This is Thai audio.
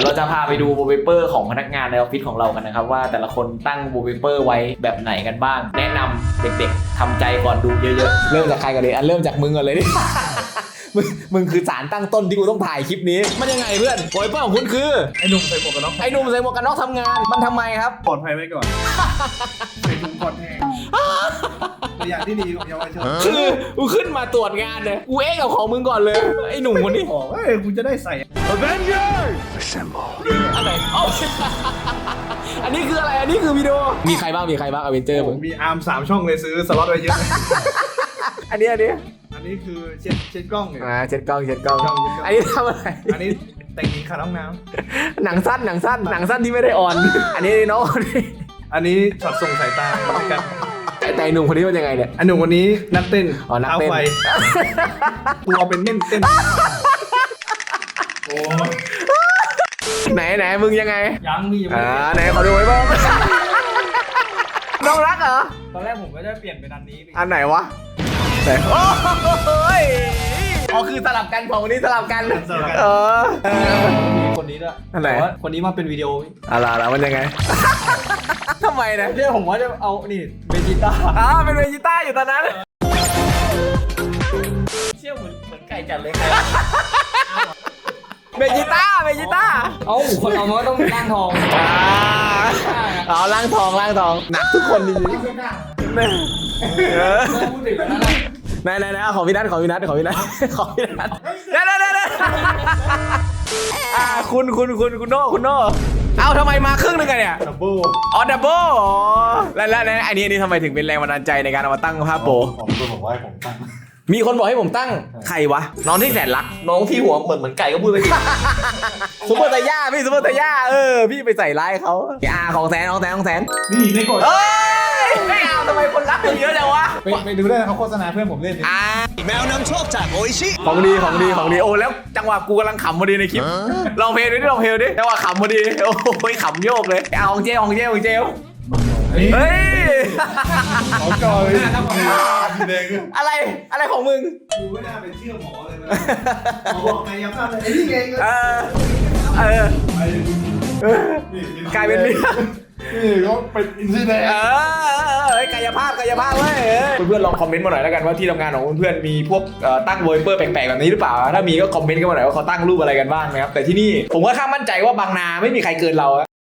ยวเราจะพาไปดูโวลเปเปอร์ของพนักงานในออฟฟิศของเรากันนะครับ ว่าแต่ละคนตั้งโวลเปเปอร์ไว้แบบไหนกันบ้าง แนะนำเด็กๆทำใจก่อนดูเยอะๆ เริ่มจากใครกันเลยอันเริ่มจากมึงก่อนเลยดิมึงมึงคือสารตั้งต้นที่กูต้องถ่ายคลิปนี้ มันยังไงเพื่อนโวลเปเปอร์ของคุณคือ ไอ้หนุ่มใส่หมวกกันน็อกไอ้หนุ่มใส่หมวกกันน็อกทำงาน มันทำไมครับปลอดภัยไว้ก่อนใส่ถุงกอดแห้ง ตัวอย่างที่ดีของเยาวชนคือกูขึ้นมาตรวจงานเลยกูเอ๊ะกับของมึงก่อนเลย ไอ้หนุ่มคนนี้บอกว่าเอ้ยกูจะได้ใส่อะไรอ๋ออันนี้คืออะไร อันนี้คือวิดีโอ มีใครบ้าง มีใครบ้างอเวนเจอร์มึงมีอาร์มสามช่องเลยซื้อสล็อตไว้เยอะ อันนี้อันนี้ อันนี้คือเช็ดเช็ดกล้องเนี่ย อ่าเช็ดกล้องเช็ดกล้องเช็ดกล้องเช็ดกล้องอันนี้ทำอะไร อันนี้แต่งหญิงขาดห้องน้หนังสั้นหนังสั้นหนังสั้นที่ไม่ได้ออน อันนี้น้องคนนี้ำอันนี้ช็อตส่งสายตาด้วยกัน แต่ไอ้หนุ่มคนนี้มันยังไงเนี่ย อันหนุ่มวันนี้นักเต้นอ๋อนักเต้น ท้าไฟตัวเป็นเม่นเต้นโอ้ไหนไหนมึงยังไง ยังมียังไม่อ่าได้ไหนขอดูไว้บ้าง น้องรักเหรอ ตอนแรกผมก็จะเปลี่ยนเป็นอันนี้อันไหนวะไหนโอ้ยอ๋อคือสลับกันของคนนี้สลับกันสลับกันเออ มีคนนี้ด้วยอันไหน แต่ว่าคนนี้มาเป็นวิดีโออะไรอะไรมันยังไง ทำไมนะ เดี๋ยวผมว่าจะเอานี่เบ จิต้าอ๋อเป็นเวจิต้าอยู่ตอนนั้น เชี่ยวเหมือนเหมือนไก่จัดเลยเวจิต้าเวจิต้าเอ้าคนเรามันก็ต้องมีร่างทองอ่าอ๋อล่างทองล่างทอง หนักทุกคนจริงๆเนี่ยเออพูดถึงแล้วนะไหนไหนไหนเอาของพี่นัทของพี่นัทของพี่นัทของพี่นัทเดี๋ยวเดี๋ยวเดี๋ยวเดี๋ยวอ่าคุณคุณคุณคุณโน่คุณโน่เอาทำไมมาครึ่งหนึงกันเนี่ย ดับเบิ้ลอ๋อดับเบิลอ๋อ แล้วแล้วแล้วอันนี้อันนี้ทำไมถึงเป็นแรงบันดาลใจในการเอามาตั้งภาพโปรผมก็บอกว่าให้ผมตั้ง มีคนบอกให้ผมตั้งใครวะ น้องที่แสนรัก น้องที่หัวเหมือนเหมือนไก่ก็พูดไปดิซุปเปอร์ไตย่าพี่ซุปเปอร์ไตย่าเออ พี่ไปใส่ร้ายเขาอ่าของแสนของแสนของแสนนี่ไม่กดเอ้ยไม่เอาทำไมคนรักมึงเยอะจังวะไปไปดูได้นะเขาโฆษณาเพื่อนผมเล่นนี่อ่าแมวนำโชคจากโออิชิ ของดีของดีของดีโอ้แล้วจังหวะกูกำลังขำพอดีในคลิปลองเพลงดิลองเพลงดิจังหวะขำพอดีโอ้ยขำโยกเลยเอาของเจของเจของเจ เฮ้ย ของจอยถ้าผมเด็กอะไรอะไรของมึง กูไม่น่าเป็นเชื่อหมอเลยนะหมอบอกไงยังภาพเลยไอ้นี่เองเออเออเออกลายเป็นเมียนี่เขาเป็นอินซีแดง เออเฮ้ยกายภาพกายภาพเว้ยเพื่อนๆลองคอมเมนต์มาหน่อยแล้วกันว่าที่ทำงานของเพื่อนๆมีพวกเอ่อตั้งโวเปอร์แปลกๆแบบนี้หรือเปล่า ถ้ามีก็คอมเมนต์กันมาหน่อยว่าเขาตั้งรูปอะไรกันบ้างนะครับแต่ที่นี่ผมก็ค่อนข้างมั่นใจว่าบางนาไม่มีใครเกินเราอะ